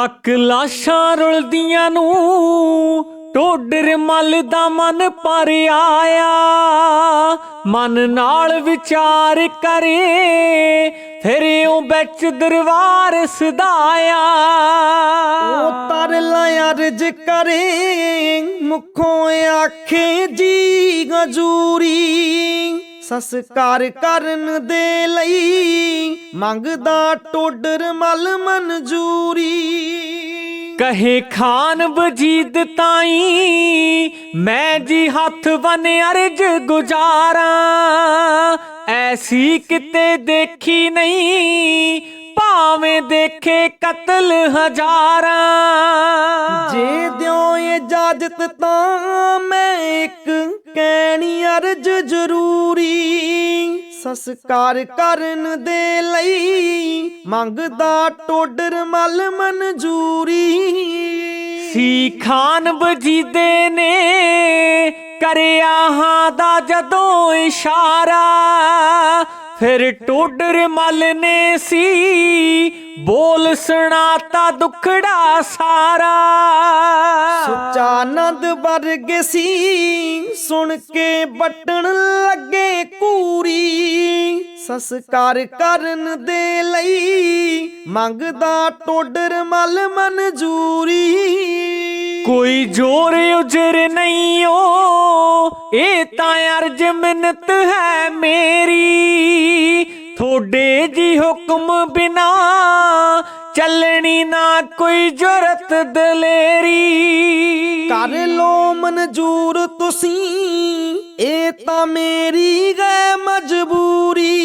ਤੱਕ ਲਾਸ਼ਾਂ ਰੁਲਦੀਆਂ ਨੂੰ, ਟੋਡਰ ਮਲ ਦਾ ਮਨ ਪਰ ਆਇਆ। ਮਨ ਨਾਲ ਵਿਚਾਰ ਕਰੇ, ਫਿਰ ਉਹ ਵਿੱਚ ਦਰਬਾਰ ਸਦਾਇਆ। ਉਹ ਤਰਲਾ ਅਰਜ ਕਰੇ, ਮੁਖੋਂ ਆਖੇ ਜੀ, ਗਜੂਰੀ। ਸੰਸਕਾਰ ਕਰਨ ਦੇ ਲਈ ਮੰਗਦਾ ਟੋਡਰ ਮਲ ਮਨਜੂਰੀ। ਕਹੇ, ਖਾਨ ਵਜੀਦ ਤਾਈ, ਮੈਂ ਜੀ ਹੱਥ ਬਨ ਅਰਜ ਗੁਜ਼ਾਰਾਂ। ਐਸੀ ਕਿਤੇ ਦੇਖੀ ਨਹੀਂ ਭਾਵੇਂ ਦੇਖੇ ਕਤਲ ਹਜ਼ਾਰਾਂ। ਜੇ ਦਿਓ ਇਜਾਜ਼ਤ ਤਾਂ ਮੈਂ ਇੱਕ ਕਹਿਣੀ ਅਰਜ ਜ਼ਰੂਰੀ। ਸੰਸਕਾਰ ਕਰਨ ਦੇ ਲਈ ਮੰਗਦਾ ਟੋਡਰ ਮਲ ਮਨਜੂਰੀ। ਸੀ ਖਾਨ ਵਜੀਦੇ ਨੇ ਕਰਿਆ ਹਾਂ ਦਾ ਜਦੋਂ ਇਸ਼ਾਰਾ। ਫਿਰ ਟੋਡਰ ਮਲ ਨੇ ਸੀ। ਬੋਲ ਸੁਣਾਤਾ ਦੁਖੜਾ ਸਾਰਾ। ਸੁੱਚਾ ਵਰਗ ਸੀ। ਸੁਣ ਕੇ ਬਟਣ ਲੱਗੇ ਕੂਰੀ। ਸੰਸਕਾਰ ਕਰਨ ਦੇ ਲਈ ਮੰਗਦਾ ਟੋਡਰ ਮਲ ਮਨਜੂਰੀ। ਕੋਈ ਜੋਰ ਉਜਰ ਨਹੀਂ ਓ ਇਹ ਤਾਂ ਅਰਜ ਮਿੰਨਤ ਹੈ ਮੇਰੀ। ਥੋੜੇ ਜੀ ਹੁਕਮ ਬਿਨਾ ਚੱਲਣੀ ਨਾ ਕੋਈ ਜੁਰਤ ਦਲੇਰੀ। ਕਰ ਲੋ ਮਨਜੂਰ ਤੁਸੀਂ, ਇਹ ਤਾਂ ਮੇਰੀ ਗੈ ਮਜਬੂਰੀ।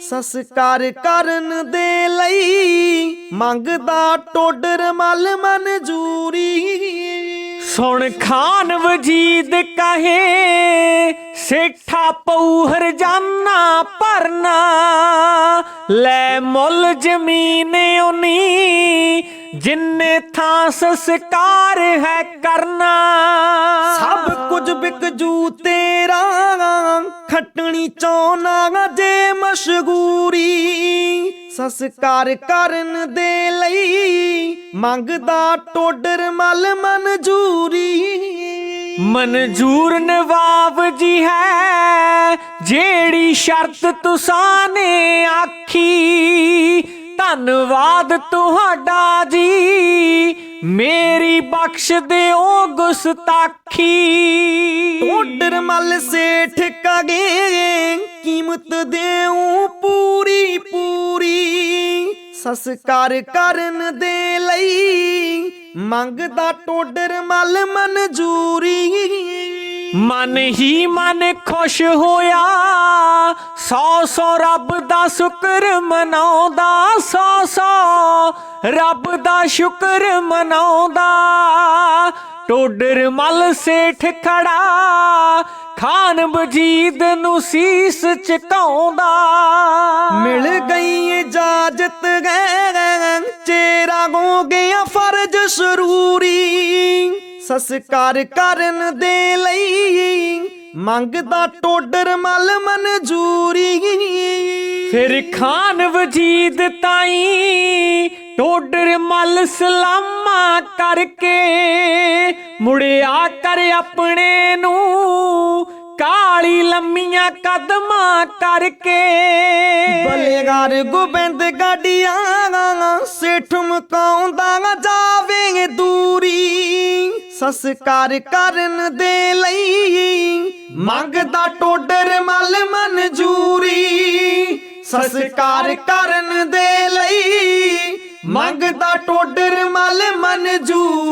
ਸੰਸਕਾਰ ਕਰਨ ਦੇ ਲਈ ਮੰਗਦਾ ਟੋਡਰ ਮਲ ਮਨਜੂਰੀ। ਸੁਣ ਖਾਨ ਵਜੀਦ ਕਹੇ, ਸੇਠਾ ਪਊ ਹਰਜਾਨਾ ਭਰਨਾ, ਲੈ ਮੁੱਲ ਜ਼ਮੀਨ ਉਨੀ ਜਿੰਨੇ ਥਾਂ ਸਸਕਾਰ ਹੈ ਕਰਨਾ। ਸਭ ਕੁਝ ਵਿਕ ਜੂ ਤੇਰਾ, ਖਟਣੀ ਚੋਨਾ ਜੇ ਮਸ਼ਗੂਰੀ ਸਸਕਾਰ ਕਰਨ ਦੇ ਲਈ ਮੰਗਦਾ ਟੋਡਰ ਮਲ ਮਨਜੂਰੀ। ਮਨਜੂਰ ਨਵਾਬ ਜੀ ਹੈ, ਜਿਹੜੀ ਸ਼ਰਤ ਤੁਸਾਂ ਨੇ ਆਖੀ। ਧੰਨਵਾਦ ਤੁਹਾਡਾ ਜੀ, ਮੇਰੀ ਬਖਸ਼ ਦਿਓ ਗੁਸਤਾਖੀ। ਟੋਡਰ ਮਲ ਸੇਠ ਕਗੇ, ਕੀਮਤ ਦੇਉ ਪੂਰੀ ਪੂਰੀ ਸੰਸਕਾਰ ਕਰਨ ਦੇ ਲਈ ਮੰਗਦਾ ਟੋਡਰ ਮਲ ਮਨਜੂਰੀ। ਮਨ ਹੀ ਮਨ ਖੁਸ਼ ਹੋਇਆ, ਸੌ ਸੌ ਰੱਬ ਦਾ ਸ਼ੁਕਰ ਮਨਾਉਂਦਾ, ਸੌ ਸੌ ਰੱਬ ਦਾ ਸ਼ੁਕਰ ਮਨਾਉਂਦਾ। ਟੋਡਰ ਮਲ ਸੇਠ ਖੜਾ ਖਾਨ ਬਜੀਦ ਨੂੰ ਸੀਸ ਝੁਕਾਉਂਦਾ ਮਿਲ ਗਈ ਇਜਾਜ਼ਤ ਗੈ ਚੇਰਾ ਹੋ ਗਿਆ ਫਰਜ਼ ਜ਼ਰੂਰੀ। ਸੰਸਕਾਰ ਕਰਨ ਦੇ ਲਈ ਮੰਗਦਾ ਟੋਡਰ ਮਲ ਮਨਜੂਰੀ। ਫਿਰ ਖਾਨ ਵਜੀਦ ਤਾਈ ਟੋਡਰ ਮਲ ਸਲਾਮਾ ਕਰਕੇ ਮੁੜਿਆ ਕਰ ਆਪਣੇ ਨੂੰ, ਕਾਲੀ ਲੰਮੀਆਂ ਕਦਮਾਂ ਕਰਕੇ। ਬਲੇਗਾਰ ਗੋਬਿੰਦ ਗਾਡੀਆਂ ਸੇਠ ਮਕਾਉਂਦਾ ਜਾਵੇ ਦੂਰੀ। ਸੰਸਕਾਰ ਕਰਨ ਦੇ ਲਈ ਮੰਗਦਾ ਟੋਡਰ ਮਲ ਮਨਜੂਰੀ। ਸਸਕਾਰ ਕਰਨ ਦੇ ਲਈ ਮੰਗਦਾ ਟੋਡਰ ਮਲ ਮਨਜੂਰੀ।